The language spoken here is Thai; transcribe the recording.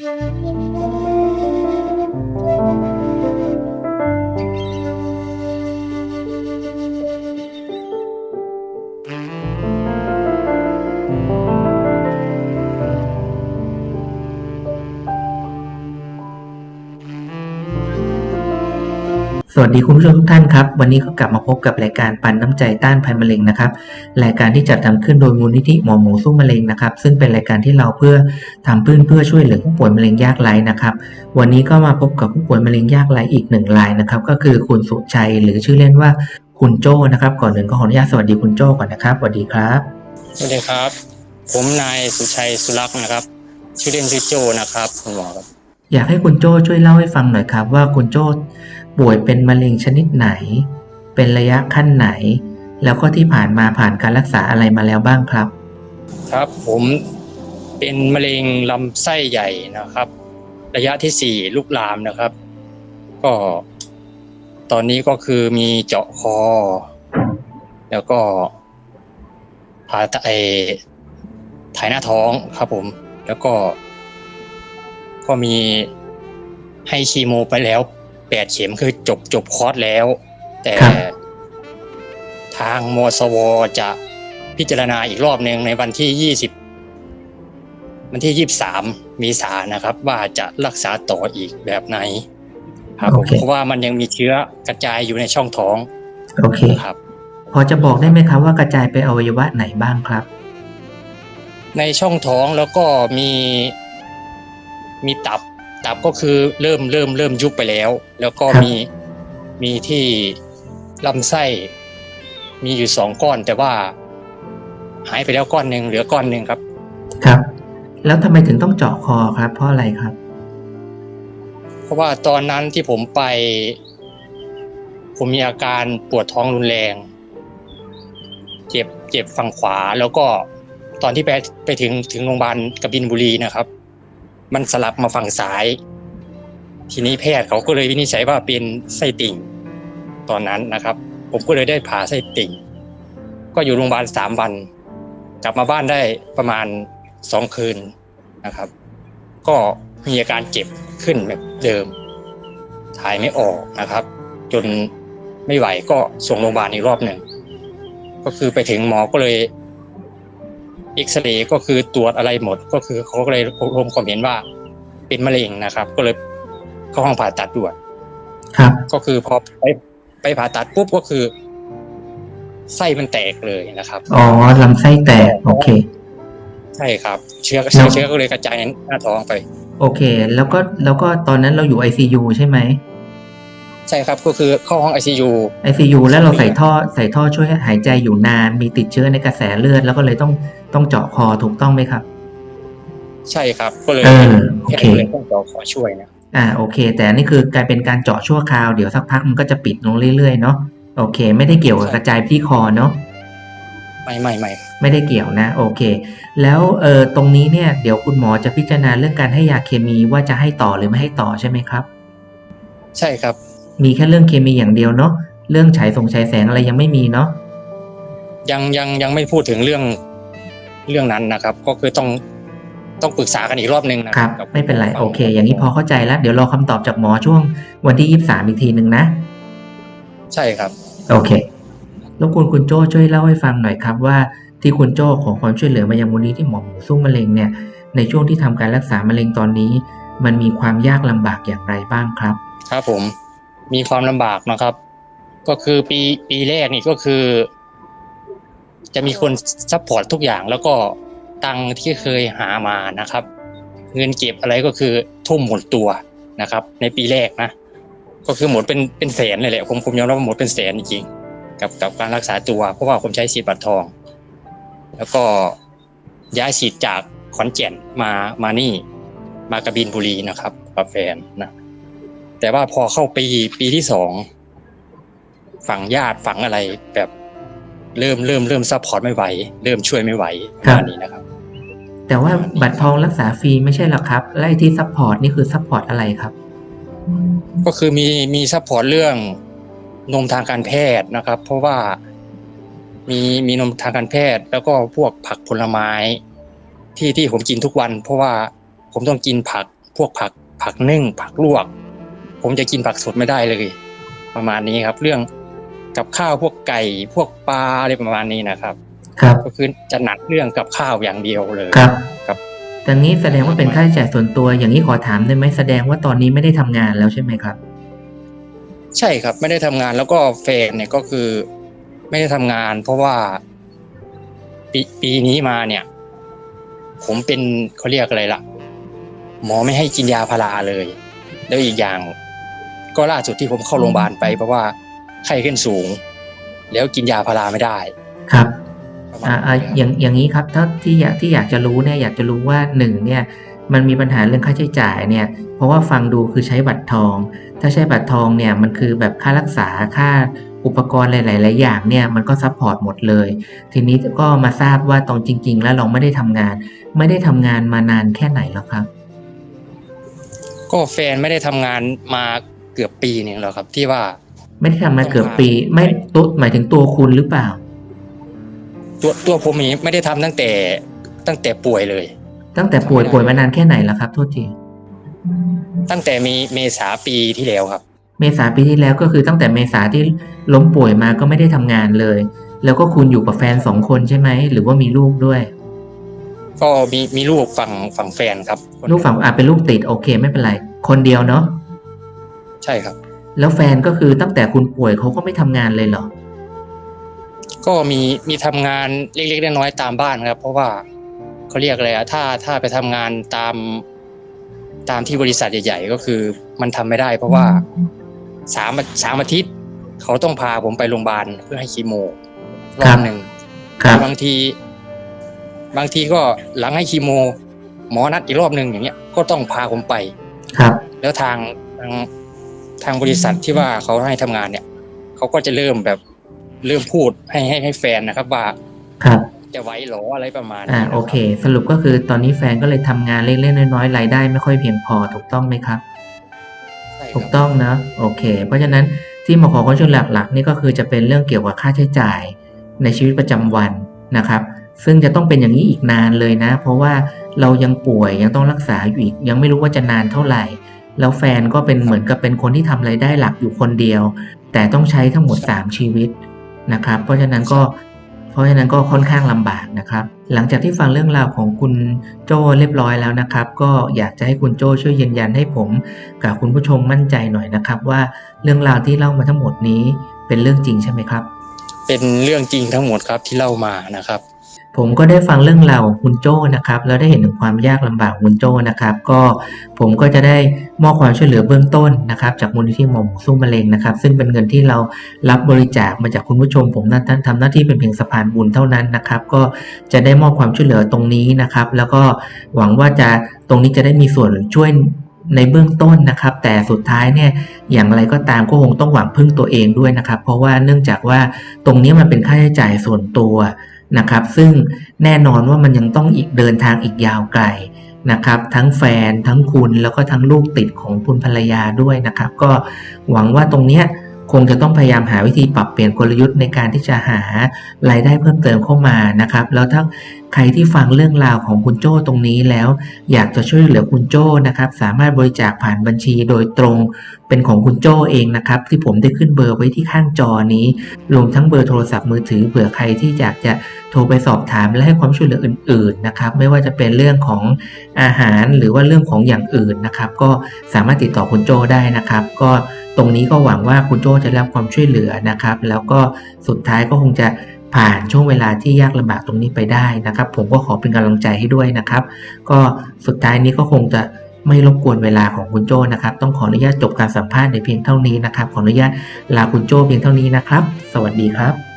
Thank you. สวัสดีคุณผู้ชมทุกท่านครับ วันนี้ก็กลับมาพบกับรายการปันน้ำใจต้านภัยมะเร็งนะครับ รายการที่จัดทำขึ้นโดยมูลนิธิหมอหมูสู้มะเร็งนะครับ ซึ่งเป็นรายการที่เราเพื่อทำขึ้นเพื่อช่วยเหลือผู้ป่วยมะเร็งยากไร้นะครับ วันนี้ก็มาพบกับผู้ป่วยมะเร็งยากไร้อีกหนึ่งรายนะครับ ก็คือคุณสุชัยหรือชื่อเล่นว่าคุณโจ้นะครับ ก่อนอื่นก็ขออนุญาตสวัสดีคุณโจ้ก่อนนะครับ สวัสดีครับ สวัสดีครับ ผมนายสุชัยสุรักษ์นะครับ ชื่อเล่นชื่อโจนะครับคุณหมอครับ อยากให้คุณโจ้ช่วยเล่าให้ฟังหน่อยครับว่าคุณโจ้ ป่วยเป็นมะเร็งชนิดไหน เป็นระยะขั้นไหน แล้วก็ที่ผ่านมาผ่านการรักษาอะไรมาแล้วบ้างครับ ครับผมเป็นมะเร็งลำไส้ใหญ่นะครับ ระยะที่สี่ลุกลามนะครับ ก็ ตอนนี้ก็คือมีเจาะคอ แล้วก็ผ่าตัดไอถ่ายหน้าท้องครับผม แล้วก็ ก็มีให้คีโมไปแล้ว แปดเข็มคือจบจบคอร์สแล้ว แต่ครับทางมสวจะพิจารณาอีกรอบหนึ่งในวันที่ยี่สิบวันที่ยี่สามมีสานะครับ ว่าจะรักษาต่ออีกแบบไหน ครับผมโอเคเพราะว่ามันยังมีเชื้อกระจายอยู่ในช่องท้อง โอเคครับ พอจะบอกได้ไหมครับว่ากระจายไปอวัยวะไหนบ้างครับ ในช่องท้องแล้วก็มี มีตับ ตับก็คือเริ่มเริ่มเริ่มยุบไปแล้ว แล้วก็ครับมีมีที่ลำไส้มีอยู่สองก้อน แต่ว่าหายไปแล้วก้อนหนึ่งเหลือก้อนหนึ่งครับ ครับ แล้วทำไมถึงต้องเจาะคอครับ เพราะอะไรครับ เพราะว่าตอนนั้นที่ผมไป ผมมีอาการปวดท้องรุนแรง เจ็บเจ็บฝั่งขวาแล้วก็ตอนที่ไปไปถึงถึงโรงพยาบาลกบินบุรีนะครับ มันสลับมาฝั่งซ้าย ทีนี้แพทย์เขาก็เลยวินิจฉัยว่าเป็นไส้ติ่ง ตอนนั้นนะครับ ผมก็เลยได้ผ่าไส้ติ่ง ก็อยู่โรงพยาบาลสามวัน กลับมาบ้านได้ประมาณสองคืนนะครับ ก็มีอาการเจ็บขึ้นแบบเดิม ถ่ายไม่ออกนะครับ จนไม่ไหวก็ส่งโรงพยาบาลอีกรอบหนึ่งก็คือไปถึงหมอก็เลย เอ็กซเรย์ก็คือตรวจอะไรหมด ก็คือเขาก็เลยรวมความเห็นว่าเป็นมะเร็งนะครับ ก็เลยเข้าห้องผ่าตัดด่วนครับ ก็คือพอไปไปผ่าตัดปุ๊บก็คือ ไส้มันแตกเลยนะครับอ๋อลำไส้แตกโอเค ใช่ครับ เชื้อแล้วเชื้อเชื้อก็เลยกระจายหน้าท้องไป โอเค แล้วก็แล้วก็ตอนนั้นเราอยู่ ICU ใช่ไหมใช่ครับก็คือเข้าห้องไอซียู ICU แล้วเราใส่ท่อใส่ท่อช่วยให้หายใจอยู่นาน มีติดเชื้อในกระแสเลือด แล้วก็เลยต้อง ต้องเจาะคอถูกต้องไหมครับ ใช่ครับ ก็เลยเออแพทโอเคย์ก็เลยต้องขอขอช่วยนะอ่าโอเค แต่อันนี่คือกลายเป็นการเจาะชั่วคราวเดี๋ยวสักพักมันก็จะปิดลงเรื่อยๆเนาะโอเค ไม่ได้เกี่ยวกับกระจายที่คอเนาะไม่ไม่ไม่ไม่ได้เกี่ยวนะ โอเค แล้วเออตรงนี้เนี่ยเดี๋ยวคุณหมอจะพิจารณาเรื่องการให้ยาเคมีว่าจะให้ต่อหรือไม่ให้ต่อใช่ไหมครับ ใช่ครับ มีแค่เรื่องเคมีอย่างเดียวเนาะเรื่องฉายส่งฉายแสงอะไรยังไม่มีเนาะยังยังยังไม่พูดถึงเรื่อง เรื่องนั้นนะครับ ก็คือต้องต้องปรึกษากันอีกรอบหนึ่งนะครับกับ ไม่เป็นไรโอเค อย่างนี้พอเข้าใจแล้วเดี๋ยวรอคำตอบจากหมอช่วงวันที่ยี่สามอีกทีหนึ่งนะ ใช่ครับ โอเครบกวนคุณโจ้ช่วยเล่าให้ฟังหน่อยครับว่าที่คุณโจ้ขอความช่วยเหลือมายังมูลนิธิหมอหมูสู้มะเร็งเนี่ย ในช่วงที่ทำการรักษามะเร็งตอนนี้ มันมีความยากลำบากอย่างไรบ้างครับ ครับผม มีความลำบากนะครับ ก็คือปีปีแรกนี่ก็คือ จะมีคนซัพพอร์ตทุกอย่าง แล้วก็ตังที่เคยหามานะครับ เงินเก็บอะไรก็คือทุ่มหมดตัวนะครับ ในปีแรกนะ ก็คือหมดเป็นเป็นแสนเลยแหละผมผมยอมรับว่าหมดเป็นแสนจริงกับกับการรักษาตัวเพราะว่าผมใช้สิทธิ์บัตรทอง แล้วก็ย้ายสิทธิ์จากขอนแก่นมามานี่ มากระบินบุรีนะครับกับแฟนนะแต่ว่าพอเข้าปีปีที่สองฝั่งญาติฝั่งอะไรแบบ เริ่มเริ่มเริ่มซัพพอร์ตไม่ไหว เริ่มช่วยไม่ไหวปครัระบมาณนี้นะครับ แต่ว่าบัตรทองรักษาฟรีไม่ใช่หรอครับและไอ้ที่ซัพพอร์ตนี่คือซัพพอร์ตอะไรครับ ก็คือมีมีซัพพอร์ตเรื่องนมทางการแพทย์นะครับ เพราะว่ามีมีนมทางการแพทย์ แล้วก็พวกผักผลไม้ ที่ที่ผมกินทุกวัน เพราะว่าผมต้องกินผักพวกผักผักนึ่ง ผักลวก ผมจะกินผักสดไม่ได้เลย ประมาณนี้ครับ เรื่อง กับข้าวพวกไก่พวกปลาอะไรประมาณนี้นะครับ ครับ ก็คือจะหนักเรื่องกับข้าวอย่างเดียวเลยครับครับดังนี้แสดงว่าเป็นค่าใช้จ่ายส่วนตัวอย่างนี้ขอถามได้ไหมแสดงว่าตอนนี้ไม่ได้ทำงานแล้วใช่ไหมครับ ใช่ครับไม่ได้ทำงานแล้วก็แฟนเนี่ยก็คือ ไม่ได้ทำงาน เพราะว่า ปีปีนี้มาเนี่ย ผมเป็นเขาเรียกอะไรล่ะ หมอไม่ให้กินยาพาราเลย แล้วอีกอย่าง ก็ล่าสุดที่ผมเข้าโรงพยาบาลไปเพราะว่า ไข้ขึ้นสูง แล้วกินยาพาราไม่ได้ ครับประมาณอ่าอ่านี้ครับอย่างอย่างนี้ครับถ้าที่อยากที่อยากจะรู้เนี่ยอยากจะรู้ว่าหนึ่งเนี่ยมันมีปัญหาเรื่องค่าใช้จ่ายเนี่ยเพราะว่าฟังดูคือใช้บัตรทอง ถ้าใช้บัตรทองเนี่ยมันคือแบบค่ารักษาค่าอุปกรณ์หลายๆอย่างเนี่ยมันก็ซัพพอร์ตหมดเลย ทีนี้ก็มาทราบว่าตอนจริง ๆ แล้วเราไม่ได้ทำงาน ไม่ได้ทำงานมานานแค่ไหนแล้วครับ ก็แฟนไม่ได้ทำงานมาเกือบปีหนึงแล้วครับ ที่ว่า ไม่ได้ทำมาเกือบปี ไม่ตัวหมายถึงตัวคุณหรือเปล่า ตัวตัวผมเองไม่ได้ทำตั้งแต่ตั้งแต่ป่วยเลย ตั้งแต่ป่วยป่วยมานานแค่ไหนแล้วครับโทษทีตั้งแต่มีเมษาปีที่แล้วครับ เมษาปีที่แล้วก็คือตั้งแต่เมษาที่ล้มป่วยมาก็ไม่ได้ทำงานเลย แล้วก็คุณอยู่กับแฟนสองคนใช่ไหมหรือว่ามีลูกด้วยก็มีมีลูกฝั่งฝั่งแฟนครับ ลูกฝั่งอะเป็นลูกติดโอเค ไม่เป็นไร คนเดียวเนาะใช่ครับ แล้วแฟนก็คือตั้งแต่คุณป่วยเขาก็ไม่ทำงานเลยเหรอ ก็มีมีทำงานเล็กๆน้อยๆตามบ้านครับ เพราะว่าเขาเรียกอะไรอะถ้าถ้าไปทำงานตามตามที่บริษัทใหญ่ๆก็คือมันทำไม่ได้ เพราะว่าสามสามอาทิตย์เขาต้องพาผมไปโรงพยาบาลเพื่อให้คีโมรอบหนึ่ง ครับบางที บางทีก็หลังให้คีโม หมอนัดอีกรอบหนึ่งอย่างเงี้ยก็ต้องพาผมไป ครับ แล้วทางทาง ทางบริษัทที่ว่าเขาให้ทำงานเนี่ยเขาก็จะเริ่มแบบเริ่มพูดให้ให้ให้แฟนนะครับว่าครับจะไหวเหรออะไรประมาณอ่านี้นะรับโอเค สรุปก็คือตอนนี้แฟนก็เลยทำงานเล็กๆน้อยๆรายได้ไม่ค่อยเพียงพอถูกต้องไหมครับใช่ครับถูกต้องนะโอเค เพราะฉะนั้นที่มาขอความช่วยเหลือหลักๆนี่ก็คือจะเป็นเรื่องเกี่ยวกับค่าใช้จ่ายในชีวิตประจำวันนะครับ ซึ่งจะต้องเป็นอย่างนี้อีกนานเลยนะ เพราะว่าเรายังป่วยยังต้องรักษาอยู่อีก ยังไม่รู้ว่าจะนานเท่าไหร่ แล้วแฟนก็เป็นเหมือนกับเป็นคนที่ทำรายได้หลักอยู่คนเดียว แต่ต้องใช้ทั้งหมด 3 ชีวิตนะครับ เพราะฉะนั้นก็เพราะฉะนั้นก็ค่อนข้างลำบากนะครับ หลังจากที่ฟังเรื่องราวของคุณโจ้เรียบร้อยแล้วนะครับ ก็อยากจะให้คุณโจ้ช่วยยืนยันให้ผมกับคุณผู้ชมมั่นใจหน่อยนะครับ ว่าเรื่องราวที่เล่ามาทั้งหมดนี้เป็นเรื่องจริงใช่ไหมครับ เป็นเรื่องจริงทั้งหมดครับที่เล่ามานะครับ ผมก็ได้ฟังเรื่องราวของคุณโจ้นะครับ แล้วได้เห็นถึงความยากลำบากคุณโจ้นะครับ ก็ผมก็จะได้มอบความช่วยเหลือเบื้องต้นนะครับ จากมูลนิธิหมอมสู้มะเร็งนะครับ ซึ่งเป็นเงินที่เรารับบริจาคมาจากคุณผู้ชม ผมนั้นทำหน้าที่เป็นเพียงสะพานบุญเท่านั้นนะครับ ก็จะได้มอบความช่วยเหลือตรงนี้นะครับ แล้วก็หวังว่าจะตรงนี้จะได้มีส่วนช่วยในเบื้องต้นนะครับ แต่สุดท้ายเนี่ยอย่างไรก็ตามก็คงต้องหวังพึ่งตัวเองด้วยนะครับ เพราะว่าเนื่องจากว่าตรงนี้มันเป็นค่าใช้จ่ายส่วนตัว นะครับ ซึ่งแน่นอนว่ามันยังต้องอีกเดินทางอีกยาวไกลนะครับ ทั้งแฟนทั้งคุณแล้วก็ทั้งลูกติดของคุณภรรยาด้วยนะครับ ก็หวังว่าตรงเนี้ยคงจะต้องพยายามหาวิธีปรับเปลี่ยนกลยุทธ์ในการที่จะหารายได้เพิ่มเติมเข้ามานะครับ แล้วถ้า ใครที่ฟังเรื่องราวของคุณโจ้ตรงนี้แล้ว อยากจะช่วยเหลือคุณโจ้นะครับ สามารถบริจาคผ่านบัญชีโดยตรงเป็นของคุณโจ้เองนะครับ ที่ผมได้ขึ้นเบอร์ไว้ที่ข้างจอนี้ รวมทั้งเบอร์โทรศัพท์มือถือเผื่อใครที่อยากจะโทรไปสอบถามและให้ความช่วยเหลืออื่น ๆนะครับ ไม่ว่าจะเป็นเรื่องของอาหารหรือว่าเรื่องของอย่างอื่นนะครับ ก็สามารถติดต่อคุณโจได้นะครับ ก็ตรงนี้ก็หวังว่าคุณโจจะรับความช่วยเหลือนะครับ แล้วก็สุดท้ายก็คงจะ ผ่านช่วงเวลาที่ยากลำบากตรงนี้ไปได้นะครับ ผมก็ขอเป็นกำลังใจให้ด้วยนะครับ ก็สุดท้ายนี้ก็คงจะไม่รบกวนเวลาของคุณโจนะครับ ต้องขออนุญาตจบการสัมภาษณ์ในเพียงเท่านี้นะครับ ขออนุญาตลาคุณโจเพียงเท่านี้นะครับ สวัสดีครับ